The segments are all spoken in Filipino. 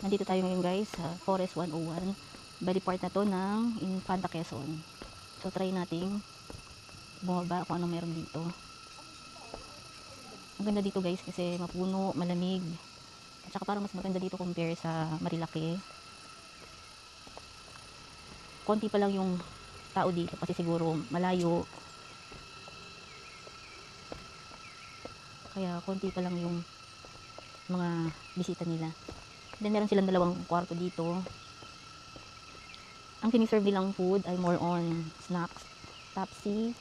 Nandito tayo ngayon guys sa Forest 101. Bali part na to ng Infanta Quezon. So try nating bumaba kung ano meron dito. Ang ganda dito guys kasi mapuno, malamig. At saka parang mas maganda dito compare sa Marilaki. Konti pa lang yung tao dito kasi siguro malayo. Kaya konti pa lang yung mga bisita nila. Then meron silang dalawang kwarto dito. Ang siniserve nilang food ay more on snacks, tapsi.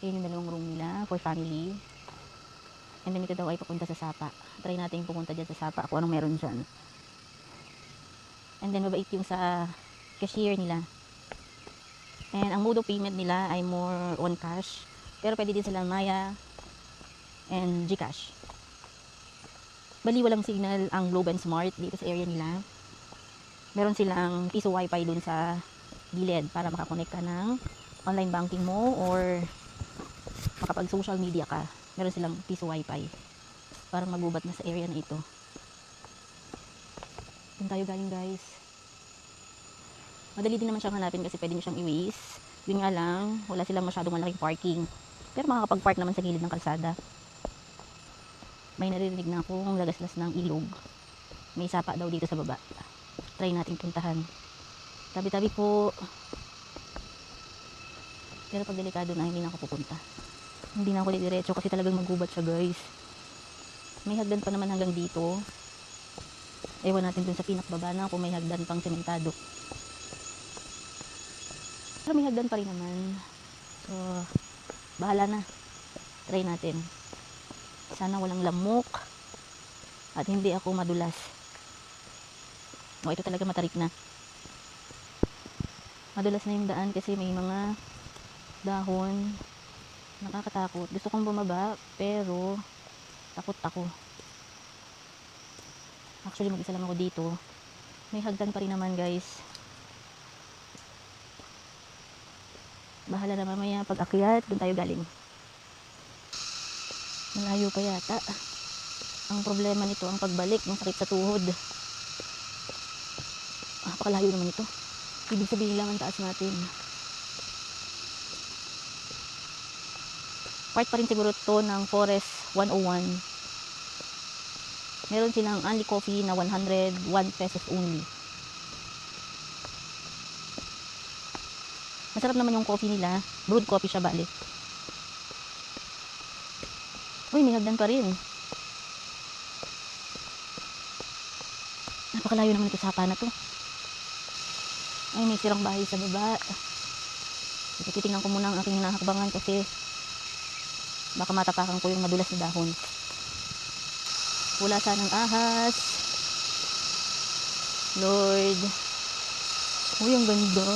Yan yung dalawang room nila for family. And then ito daw ay papunta sa Sapa. Try natin pumunta dyan sa Sapa kung anong meron dyan. And then mabait yung sa cashier nila. And ang mode of payment nila ay more on cash. Pero pwede din silang Maya and Gcash. Bali walang signal ang Globe and Smart dito sa area nila. Meron silang piso wifi dun sa gilid para makakonect ka ng online banking mo or makapag social media ka. Meron silang piso wifi para magubat na sa area na ito. Doon tayo galing guys. Madali din naman siyang hanapin kasi pwede nyo siyang i-waste. Yun nga lang, wala silang masyadong malaking parking. Pero makakapag-park naman sa gilid ng kalsada may naririnig na akong lagaslas ng ilog. May sapa daw dito sa baba. Try natin puntahan. Tabi-tabi po. Pero pag delikado na, hindi na ako pupunta. Hindi na ako diretso kasi talagang magubat siya guys. May hagdan pa naman hanggang dito. Ewan natin dun sa pinakbaba na kung may hagdan pang sementado. Pero may hagdan pa rin naman. So, bahala na. Try natin. Sana walang lamok at hindi ako madulas. O, ito talaga matarik na. Madulas na yung daan kasi may mga dahon. Nakakatakot. Gusto kong bumaba pero takot ako. Actually, mag-isa lang ako dito. May hagdan pa rin naman, guys. Bahala na mamaya pag akyat, doon tayo galing. Malayo pa yata. Ang problema nito, ang pagbalik, ng sakit sa tuhod. Ah, pakalayo naman ito. Ibig sabihin lang ang taas natin. Part pa rin siguro to ng Forest 101. Meron silang only coffee na 101 pesos only. Masarap naman yung coffee nila. Brewed coffee siya bali. Uy, may hagdan pa rin. Napakalayo naman ito sa hapa na to. Ay, may sirang bahay sa baba. Titingnan ko muna ang aking hinahakbangan kasi baka matapakan ko yung madulas na dahon. Wala sanang ahas. Lord. Uy, ang ganda.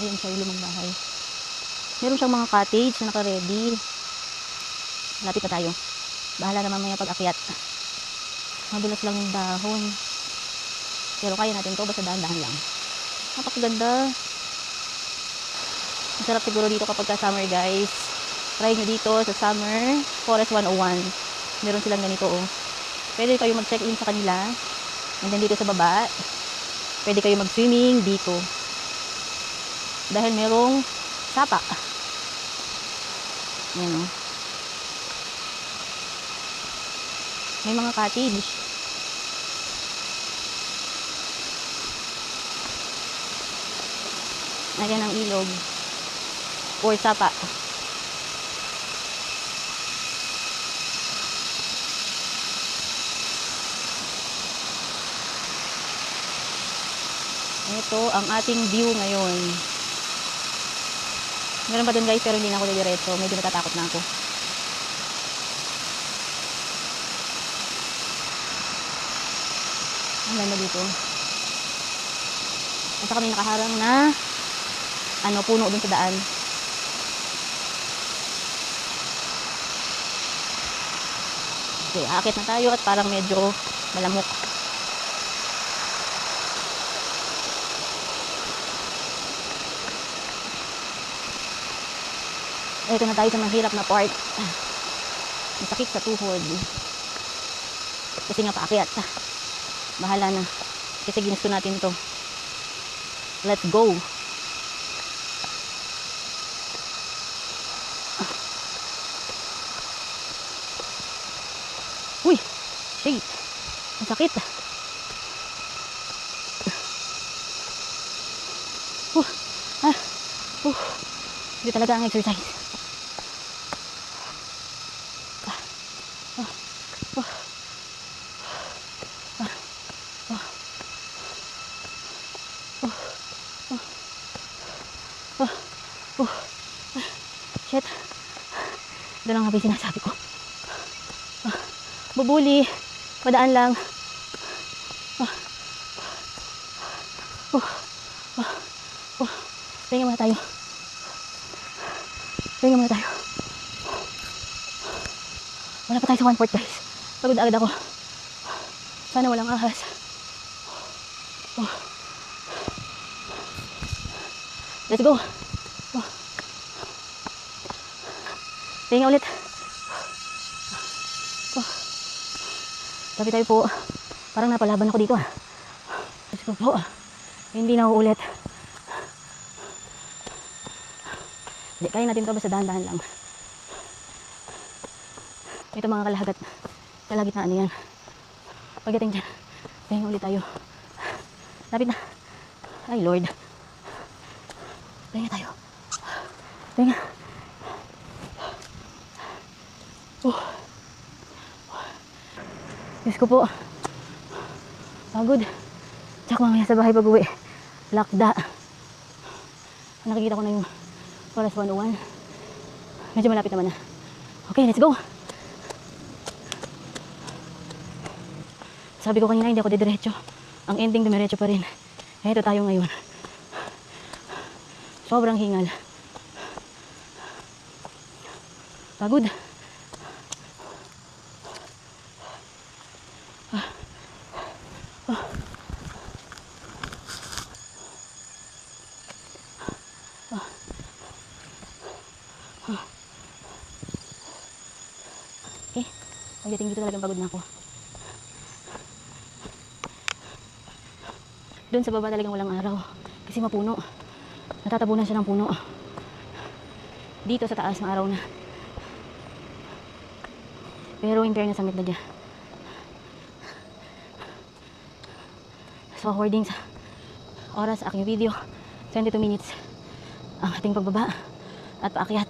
Ayun siya yung lumang bahay. Meron siyang mga cottage na naka-ready. Lapit na tayo. Bahala na mamaya pag akyat. Madulas lang yung dahon. Pero kaya natin to basta dahan-dahan lang. Napakaganda. Masarap siguro dito kapag ka summer guys. Try nyo dito sa summer Forest 101. Meron silang ganito oh. Pwede kayo mag-check-in sa kanila. And then dito sa baba, pwede kayo mag-swimming dito. Dahil merong sapa. Yan oh. May mga cottage. Ayan ang ilog. Or sapa. Ito ang ating view ngayon. Meron pa dun guys pero hindi na ako diretso. Medyo natatakot na ako. Ang ganda dito. At saka may nakaharang na ano, puno dun sa daan. Okay, akit na tayo at parang medyo malamok. Ito na tayo sa mahirap na part. Masakit sa tuhod. Kasi nga paakyat. Bahala na. Kasi ginusto natin to. Let's go. Uy! Shit! Ang sakit. Uh, ah, uh, hindi talaga ang exercise. Shit. Ang habang sinasabi ko. Bubuli. Padaan lang. Ah. Oh. Ah. Oh. Pahinga muna tayo. Pahinga muna tayo. Wala pa tayo sa one fourth guys. Pagod agad ako. Sana walang ahas. Oh. Let's go. Pahinga ulit. Oh. Sabi tayo po, parang napalaban ako dito ah. Diyos ko po, hindi na uulit. Hindi, kaya natin to basta dahan-dahan lang. Ito mga kalahagat, kalagitnaan na yan. Pagdating dyan, pahinga ulit tayo. Lapit na. Ay Lord. Pahinga tayo. Pahinga. Oh. Diyos ko po. Pagod. Tsaka mamaya sa bahay pag-uwi. Lakda. Nakikita ko na yung Forest 101. Medyo malapit naman na. Okay, let's go. Sabi ko kanina hindi ako didiretso. Ang ending dumiretso pa rin. Eto tayo ngayon. Sobrang hingal. Pagod. Okay. Pagdating dito talagang pagod na ako. Doon sa baba talagang walang araw. Kasi mapuno. Natatabunan siya ng puno. Dito sa taas, araw na. Pero in fairness, ang ganda niya. So, according sa oras sa aking video, 22 minutes ang ating pagbaba at paakyat.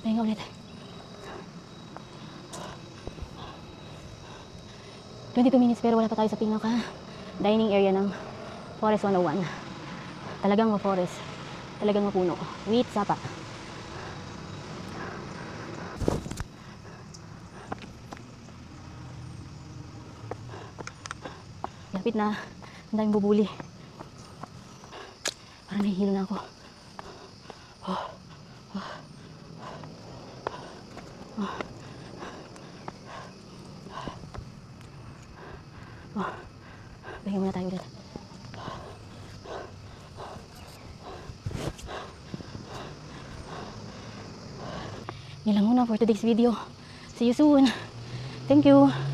Pahinga ulit. 22 minutes pero wala pa tayo sa pinaka dining area ng Forest 101. Talagang ma-forest. Talagang mapuno. With sapa. Lapit na. Ang daming bubuli. Parang nahihilo na ako. Pahinga muna tayo ulit. Yan lang muna for today's video. See you soon. Thank you.